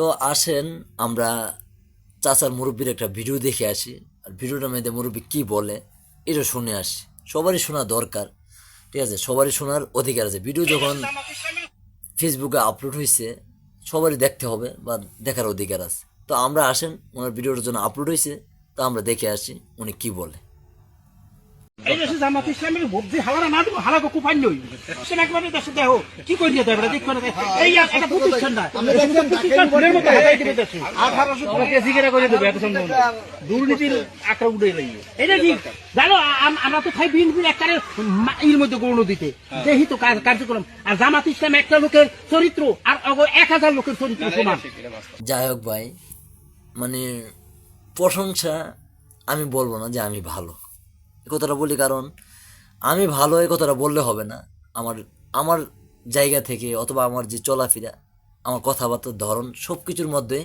তো আসেন, আমরা চাচার মুরব্বীর একটা ভিডিও দেখে আসি। আর ভিডিওটার মধ্যে মুরব্বী কী বলে, এটা শুনে আসি। সবারই শোনা দরকার, ঠিক আছে? সবারই শোনার অধিকার আছে। ভিডিও যখন ফেসবুকে আপলোড হয়েছে সবারই দেখতে হবে বা দেখার অধিকার আছে। তো আমরা আসেন, ওনার ভিডিওটার জন্য আপলোড হয়েছে তো আমরা দেখে আসি উনি কি বলে। এই দেশে জামাত ইসলামের ভোট যে হালারা না দিব হালাকে কুপাই নই সে একবারে দেশে দেখো কি করি দিয়ে দেবে দেখ করে এই একটা প্রতিষ্ঠান না প্রতিষ্ঠান ঘরের মতো হাতাই দিবে দেশে আঠারোশো টাকা। জিজ্ঞাসা করে দেবে এত সম্ভব দুর্নীতির আঁকড়া উঠে লাগিয়ে এটা ঠিক জানো আমরা তো খাই বিএনপির একটা এর মধ্যে গৌণ দিতে। যেহি তো কার্যক্রম। আর জামাত ইসলাম একটা লোকের চরিত্র আর এক হাজার লোকের চরিত্র সমান। যাই হোক ভাই মানে প্রশংসা আমি বলব না যে আমি ভালো। কথাটা বলি কারণ আমি ভালো এই কথাটা বললে হবে না। আমার আমার জায়গা থেকে অথবা আমার যে চলাফেরা, আমার কথাবার্তার ধরন সব কিছুর মধ্যে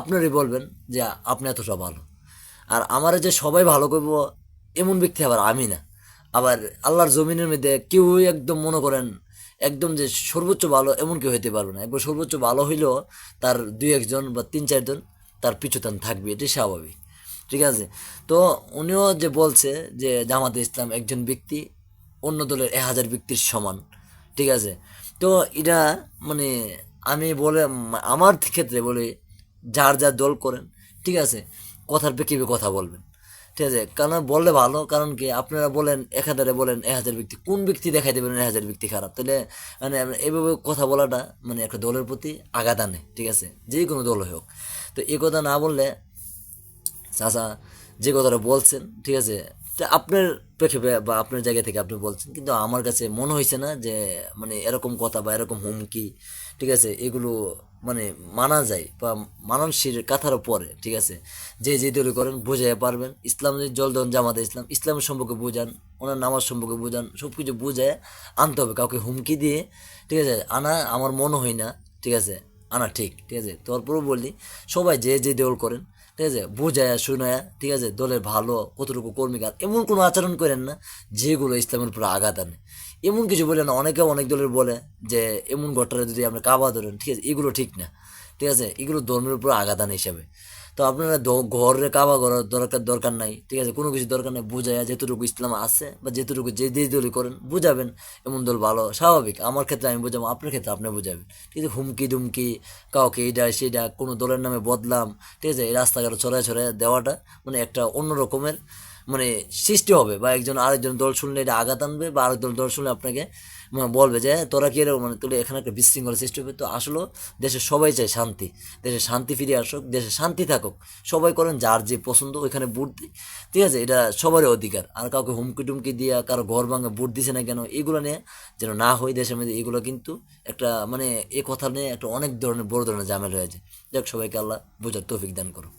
আপনারই বলবেন যে আপনি এতটা ভালো। আর আমার যে সবাই ভালো করব এমন ব্যক্তি আবার আমি না। আবার আল্লাহর জমিনের মধ্যে কেউ একদম মনে করেন একদম যে সর্বোচ্চ ভালো এমন কেউ হতে পারবে না। একবার সর্বোচ্চ ভালো হইলেও তার দুই একজন বা তিন চারজন তার পিছুতান থাকবে, এটাই স্বাভাবিক। ঠিক আছে? তো উনিও যে বলছে যে জামাতে ইসলাম একজন ব্যক্তি, অন্য দলের এক হাজার ব্যক্তির সমান, ঠিক আছে? তো এটা মানে আমি বলে, আমার ক্ষেত্রে বলি, যার যার দল করেন, ঠিক আছে? কথার প্রেক্ষিপে কথা বলবেন, ঠিক আছে? কারণ বললে ভালো, কারণ কি? আপনারা বলেন এক হাজারে বলেন এক হাজার ব্যক্তি, কোন ব্যক্তি দেখাই দেবেন এক হাজার ব্যক্তি খারাপ? তাহলে মানে এভাবে কথা বলাটা মানে একটা দলের প্রতি আঘাত আনে, ঠিক আছে? যে কোনো দল হোক। তো এই কথা না বললে চাচা যে কথাটা বলছেন, ঠিক আছে? আপনার প্রেক্ষেপে বা আপনার জায়গা থেকে আপনি বলছেন, কিন্তু আমার কাছে মনে হয়েছে না যে মানে এরকম কথা বা এরকম হুমকি, ঠিক আছে, এগুলো মানে মানা যায় বা মানানসির কাথার পরে ঠিক আছে? যে যে দলি করেন বোঝাই পারবেন। ইসলাম জলদন জামাতে ইসলাম ইসলামের সম্পর্কে বোঝান, ওনার নামাজ সম্পর্কে বোঝান সব কিছু বুঝায় আনতে হবে, কাউকে হুমকি দিয়ে, ঠিক আছে? আনা আমার মনে হয় না, ঠিক আছে? আনা ঠিক ঠিক আছে? তারপরেও বলি, সবাই যে যে দল করেন ঠিক আছে? বোঝায়, শোনায়, ঠিক আছে? দলের ভালো, কতটুকু কর্মী কাজ, এমন কোনো আচরণ করেন না যেগুলো ইসলামের উপরে আঘাত আনে। এমন কিছু বলে না অনেকে অনেক দলের বলে যে, এমন ঘটনা যদি আমরা কাবা ধরেন, ঠিক আছে? এগুলো ঠিক না। ঠিক আছে? এগুলো ধর্মের উপর আঘাত আনে হিসাবে। তো আপনারা ঘরে কাবা করার দরকার দরকার নাই, ঠিক আছে? কোনো কিছু দরকার নাই বুঝায় যেতটুকু ইসলাম আছে বা যেতটুকু যে যে দলই করেন, বুঝাবেন। এমন দল ভালো, স্বাভাবিক। আমার ক্ষেত্রে আমি বুঝাবো, আপনার ক্ষেত্রে আপনি বুঝাবেন। আছে? হুমকি দুমকি, কাউকে এইটা সেটা কোনো দলের নামে বদলাম, ঠিক আছে? এই রাস্তাঘাটে ছড়ায় ছড়ায় দেওয়াটা মানে একটা অন্য রকমের মানে সৃষ্টি হবে বা একজন আরেকজন দল শুনলে এটা আঘাত আনবে বা আরেকজন দল শুনলে আপনাকে মানে বলবে যে, তোরা কি এরকম? মানে তোলে এখানে একটা বিশৃঙ্খলা সৃষ্টি হবে। তো আসলে দেশে সবাই চায় শান্তি। দেশে শান্তি ফিরে আসুক, দেশে শান্তি থাকুক। সবাই করেন যার যে পছন্দ, ওইখানে বুট দিই ঠিক আছে? এটা সবারই অধিকার। আর কাউকে হুমকি টুমকি দিয়া, কারও ঘর ভাঙে বুট দিছে না কেন, এগুলো নিয়ে যেন না হয় দেশের মধ্যে, এগুলো কিন্তু একটা মানে এ কথা নিয়ে একটা অনেক ধরনের, বড় ধরনের জামেল হয়েছে যাক, সবাইকে আল্লাহ বোঝার তৌফিক দান করো